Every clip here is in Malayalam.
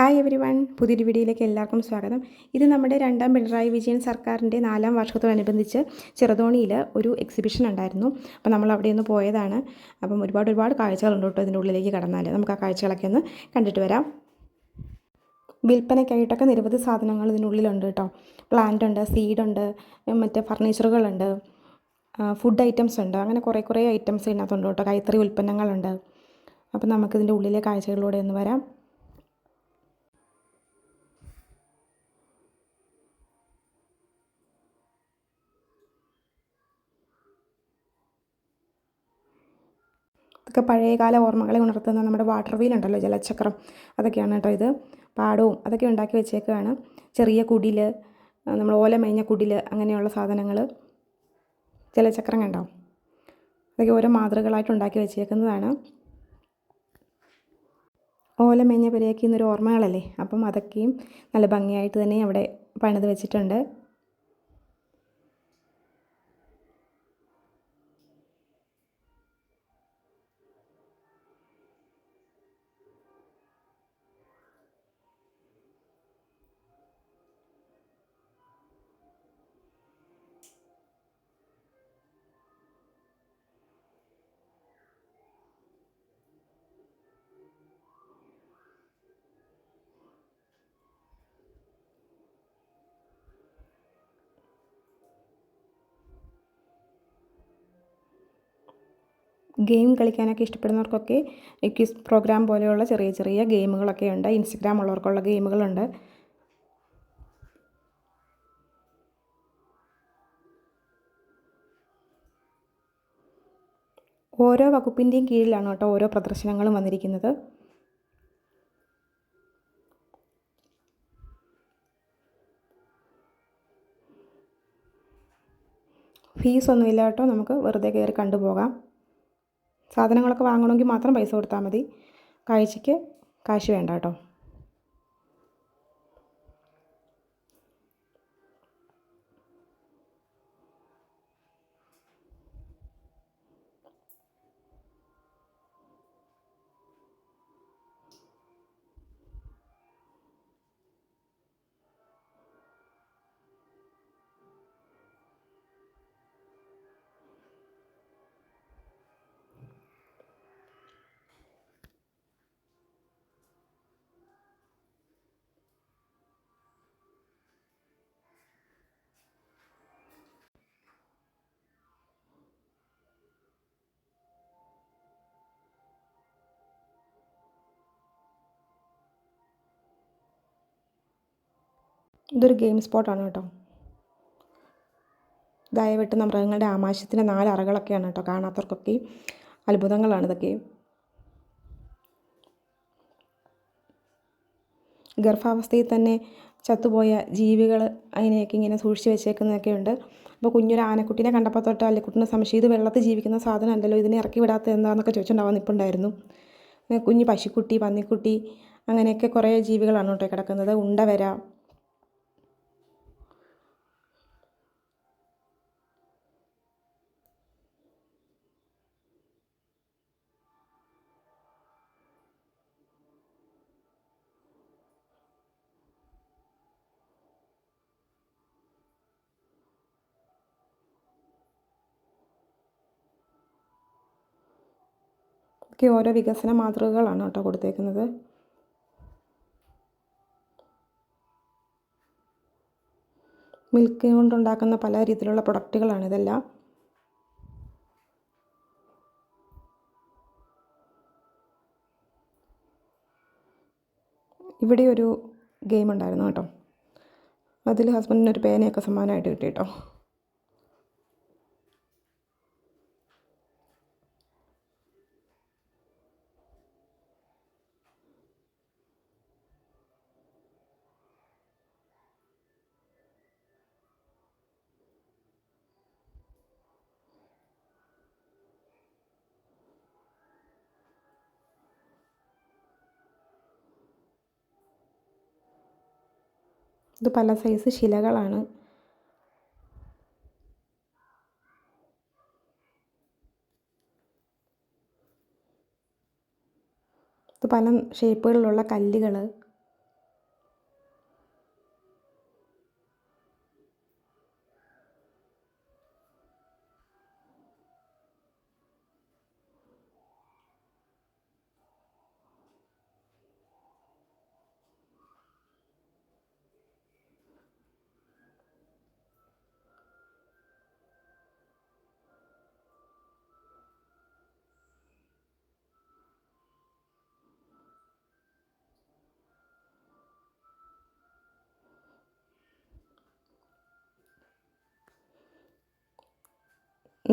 ഹായ് എവരി വൺ പുതിയൊരു വീഡിയോയിലേക്ക് എല്ലാവർക്കും സ്വാഗതം. ഇത് നമ്മുടെ രണ്ടാം പിണറായി വിജയൻ സർക്കാരിന്റെ നാലാം വർഷത്തോടനുബന്ധിച്ച് ചെറുതോണിയിൽ ഒരു എക്സിബിഷൻ ഉണ്ടായിരുന്നു. അപ്പോൾ നമ്മൾ അവിടെ ഒന്ന് പോയതാണ്. അപ്പം ഒരുപാട് ഒരുപാട് കാഴ്ചകളുണ്ട് കേട്ടോ ഇതിന്റെ ഉള്ളിലേക്ക് കടന്നാൽ. നമുക്ക് ആ കാഴ്ചകളൊക്കെ ഒന്ന് കണ്ടിട്ട് വരാം. വിൽപ്പനയ്ക്കായിട്ടൊക്കെ നിരവധി സാധനങ്ങൾ ഇതിനുള്ളിലുണ്ട് കേട്ടോ. പ്ലാന്റ് ഉണ്ട് സീഡുണ്ട് മറ്റേ ഫർണിച്ചറുകളുണ്ട് ഫുഡ് ഐറ്റംസ് ഉണ്ട്. അങ്ങനെ കുറേ കുറേ ഐറ്റംസ് ഇതിനകത്തുണ്ട് കേട്ടോ. കൈത്തറി ഉൽപ്പന്നങ്ങളുണ്ട്. അപ്പം നമുക്കിതിന്റെ ഉള്ളിലെ കാഴ്ചകളിലൂടെ ഒന്ന് വരാം. ഇതൊക്കെ പഴയകാല ഓർമ്മകളെ ഉണർത്തുന്ന നമ്മുടെ വാട്ടർ വീൽ ഉണ്ടല്ലോ ജലചക്രം. അതൊക്കെയാണ് കേട്ടോ ഇത്. പാടവും അതൊക്കെ ഉണ്ടാക്കി വെച്ചേക്കുകയാണ് ചെറിയ കുടിൽ നമ്മൾ ഓല മേഞ്ഞ കുടിൽ അങ്ങനെയുള്ള സാധനങ്ങൾ ജലചക്രം കണ്ടോ? അതൊക്കെ ഓരോ മാതൃകളായിട്ട് ഉണ്ടാക്കി വെച്ചേക്കുന്നതാണ്. ഓല മേഞ്ഞ പെരയാക്കി എന്നൊരു ഓർമ്മകളല്ലേ? അപ്പം അതൊക്കെയും നല്ല ഭംഗിയായിട്ട് തന്നെ അവിടെ പണിത് വെച്ചിട്ടുണ്ട്. ഗെയിം കളിക്കാനൊക്കെ ഇഷ്ടപ്പെടുന്നവർക്കൊക്കെ ക്വിസ് പ്രോഗ്രാം പോലെയുള്ള ചെറിയ ചെറിയ ഗെയിമുകളൊക്കെ ഉണ്ട്. ഇൻസ്റ്റഗ്രാം ഉള്ളവർക്കുള്ള ഗെയിമുകളുണ്ട്. ഓരോ വകുപ്പിന്റെയും കീഴിലാണ് കേട്ടോ ഓരോ പ്രദർശനങ്ങളും വന്നിരിക്കുന്നത്. ഫീസൊന്നുമില്ല കേട്ടോ. നമുക്ക് വെറുതെ കയറി കണ്ടുപോകാം. സാധനങ്ങളൊക്കെ വാങ്ങണമെങ്കിൽ മാത്രം പൈസ കൊടുത്താൽ മതി. കാഴ്ചയ്ക്ക് കാശ് വേണ്ട കേട്ടോ. ഇതൊരു ഗെയിം സ്പോട്ടാണ് കേട്ടോ. ദയവിട്ടുന്ന മൃഗങ്ങളുടെ ആമാശത്തിന്റെ നാല് അറകളൊക്കെയാണ് കേട്ടോ കാണാത്തവർക്കൊക്കെ അത്ഭുതങ്ങളാണ് ഇതൊക്കെ. ഗർഭാവസ്ഥയിൽ തന്നെ ചത്തുപോയ ജീവികൾ അതിനെയൊക്കെ ഇങ്ങനെ സൂക്ഷിച്ച് വെച്ചേക്കുന്നതൊക്കെ ഉണ്ട്. അപ്പോൾ കുഞ്ഞൊരു ആനക്കുട്ടീനെ കണ്ടപ്പോൾ തൊട്ട് അല്ലിക്കുട്ടിനെ സംശയം ഇത് വെള്ളത്തിൽ ജീവിക്കുന്ന സാധനം അല്ലല്ലോ ഇതിനെ ഇറക്കി വിടാത്ത എന്താണെന്നൊക്കെ ചോദിച്ചിട്ടുണ്ടാവാൻ നിൽപ്പുണ്ടായിരുന്നു കുഞ്ഞ് പശുക്കുട്ടി പന്നിക്കുട്ടി അങ്ങനെയൊക്കെ കുറേ ജീവികളാണ് കേട്ടോ കിടക്കുന്നത്. ഉണ്ട ഒക്കെ ഓരോ വികസന മാതൃകകളാണ് കേട്ടോ കൊടുത്തേക്കുന്നത്. മിൽക്ക് കൊണ്ടുണ്ടാക്കുന്ന പല രീതിയിലുള്ള പ്രൊഡക്റ്റുകളാണ് ഇതെല്ലാം. ഇവിടെ ഒരു ഗെയിം ഉണ്ടായിരുന്നു കേട്ടോ. അതിൽ ഹസ്ബൻഡിനൊരു പേനയൊക്കെ സമ്മാനമായിട്ട് കിട്ടി കേട്ടോ. ഇത് പല സൈസ് ശിലകളാണ്. ഇത് പല ഷേപ്പുകളിലുള്ള കല്ലുകൾ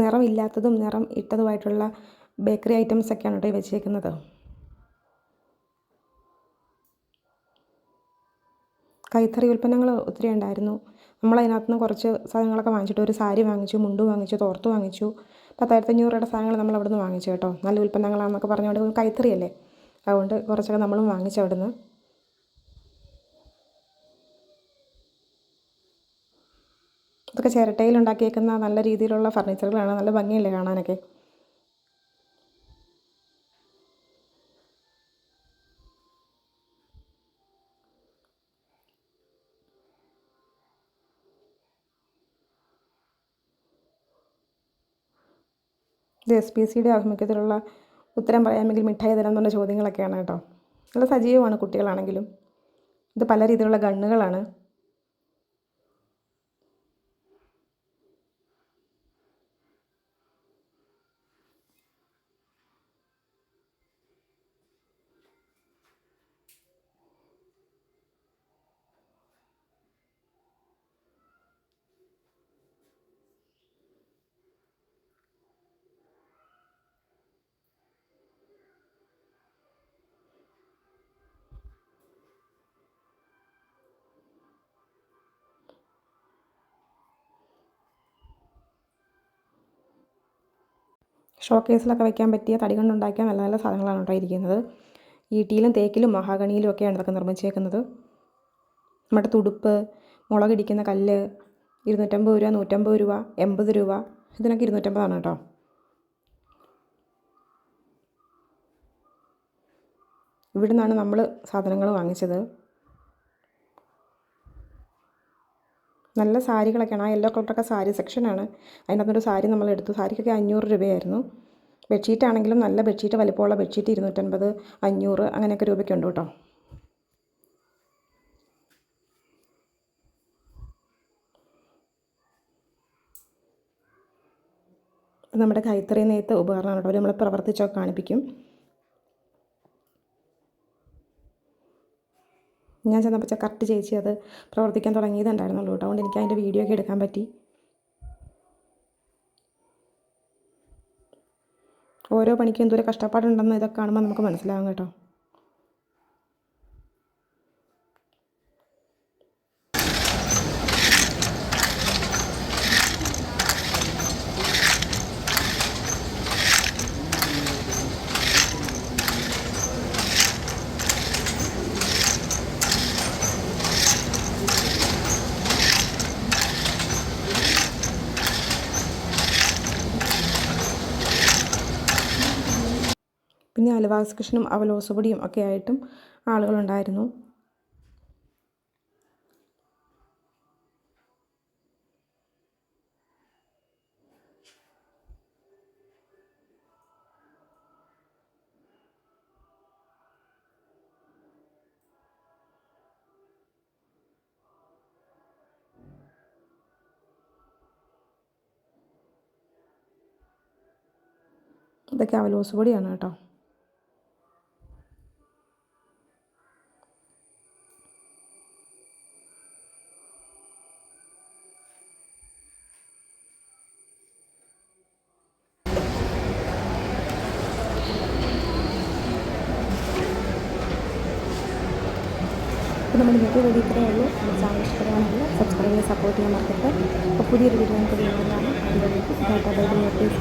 നിറമില്ലാത്തതും നിറം ഇട്ടതുമായിട്ടുള്ള ബേക്കറി ഐറ്റംസ് ഒക്കെയാണ് കേട്ടോ വെച്ചേക്കുന്നത്. കൈത്തറി ഉൽപ്പന്നങ്ങൾ ഒത്തിരി ഉണ്ടായിരുന്നു. നമ്മൾ അതിനകത്ത് നിന്ന് കുറച്ച് സാധനങ്ങളൊക്കെ വാങ്ങിച്ചിട്ട് ഒരു സാരി വാങ്ങിച്ചു മുണ്ട് വാങ്ങിച്ചു തോർത്ത് വാങ്ങിച്ചു. പത്തായിരത്തി അഞ്ഞൂറ് രൂപയുടെ സാധനങ്ങൾ നമ്മൾ അവിടെ നിന്ന് വാങ്ങിച്ചു കേട്ടോ. നല്ല ഉൽപ്പന്നങ്ങളാണെന്നൊക്കെ പറഞ്ഞുകൊണ്ട് കൈത്തറിയല്ലേ അതുകൊണ്ട് കുറച്ചൊക്കെ നമ്മളും വാങ്ങിച്ചു അവിടെ ഇതൊക്കെ ചിരട്ടയിൽ ഉണ്ടാക്കിയേക്കുന്ന നല്ല രീതിയിലുള്ള ഫർണിച്ചറുകളാണ്. നല്ല ഭംഗിയല്ലേ കാണാനൊക്കെ? ഇത് എസ് പി സിയുടെ ആഭിമുഖ്യത്തിലുള്ള ഉത്തരം പറയാമെങ്കിൽ മിഠായി തരാൻ പറഞ്ഞ ചോദ്യങ്ങളൊക്കെയാണ് കേട്ടോ. നല്ല സജീവമാണ് കുട്ടികളാണെങ്കിലും. ഇത് പല രീതിയിലുള്ള ഗണ്ണുകളാണ്. ഷോക്കേസിലൊക്കെ വെക്കാൻ പറ്റിയ തടി കൊണ്ടുണ്ടാക്കിയ നല്ല നല്ല സാധനങ്ങളാണ് കേട്ടോ ഇരിക്കുന്നത്. ഈട്ടിയിലും തേക്കിലും മഹാഗണിയിലും ഒക്കെയാണ് ഇതൊക്കെ നിർമ്മിച്ചേക്കുന്നത്. നമ്മുടെ തുടുപ്പ് മുളകിടിക്കുന്ന കല്ല് ഇരുന്നൂറ്റമ്പത് രൂപ നൂറ്റമ്പത് രൂപ എൺപത് രൂപ ഇതിനൊക്കെ ഇരുന്നൂറ്റമ്പതാണ് കേട്ടോ. ഇവിടെ നിന്നാണ് നമ്മൾ സാധനങ്ങൾ വാങ്ങിച്ചത്. നല്ല സാരികളൊക്കെയാണ്. ആ യെല്ലോ കളറൊക്കെ സാരി സെക്ഷനാണ് അതിനകത്തൊരു സാരി നമ്മൾ എടുത്തു. സാരിക്കൊക്കെ അഞ്ഞൂറ് രൂപയായിരുന്നു. ബെഡ്ഷീറ്റ് ആണെങ്കിലും നല്ല ബെഡ്ഷീറ്റ് വലിപ്പമുള്ള ബെഡ്ഷീറ്റ് ഇരുന്നൂറ്റൻപത് അഞ്ഞൂറ് അങ്ങനെയൊക്കെ രൂപയ്ക്ക് ഉണ്ട് കേട്ടോ. നമ്മുടെ കൈത്തറി നെയ്ത്ത് ഉപകരണമാണ് കേട്ടോ. നമ്മൾ പ്രവർത്തിച്ചൊക്കെ കാണിപ്പിക്കും. ഞാൻ ചെന്നപ്പോൾ കറക്റ്റ് ചേച്ചി അത് പ്രവർത്തിക്കാൻ തുടങ്ങിയതുണ്ടായിരുന്നുള്ളൂ കേട്ടോ. അതുകൊണ്ട് എനിക്ക് അതിന്റെ വീഡിയോ ഒക്കെ എടുക്കാൻ പറ്റി. ഓരോ പണിക്കും എന്തോരം കഷ്ടപ്പാടുണ്ടെന്ന് ഇതൊക്കെ കാണുമ്പോൾ നമുക്ക് മനസ്സിലാകും കേട്ടോ. പിന്നെ അലവാസകൃഷ്ണനും അവലോസുപൊടിയും ഒക്കെ ആയിട്ടും ആളുകളുണ്ടായിരുന്നു. ഇതൊക്കെ അവലോസ് പൊടിയാണ് കേട്ടോ. അപ്പോൾ നമ്മൾ ഇന്നത്തെ വീഡിയോ ഇത്രയേ ഉള്ളൂ. ചാനൽ ഇഷ്ടപ്പെടുകയാണെങ്കിൽ സബ്സ്ക്രൈബ് ചെയ്ത് സപ്പോർട്ട് ചെയ്യാൻ മറക്കരുത്. അപ്പോൾ പുതിയൊരു വീഡിയോ നമുക്ക് വീണ്ടും അതിലേക്ക് ഡാറ്റ ബൈബിൾ നോട്ടീസ്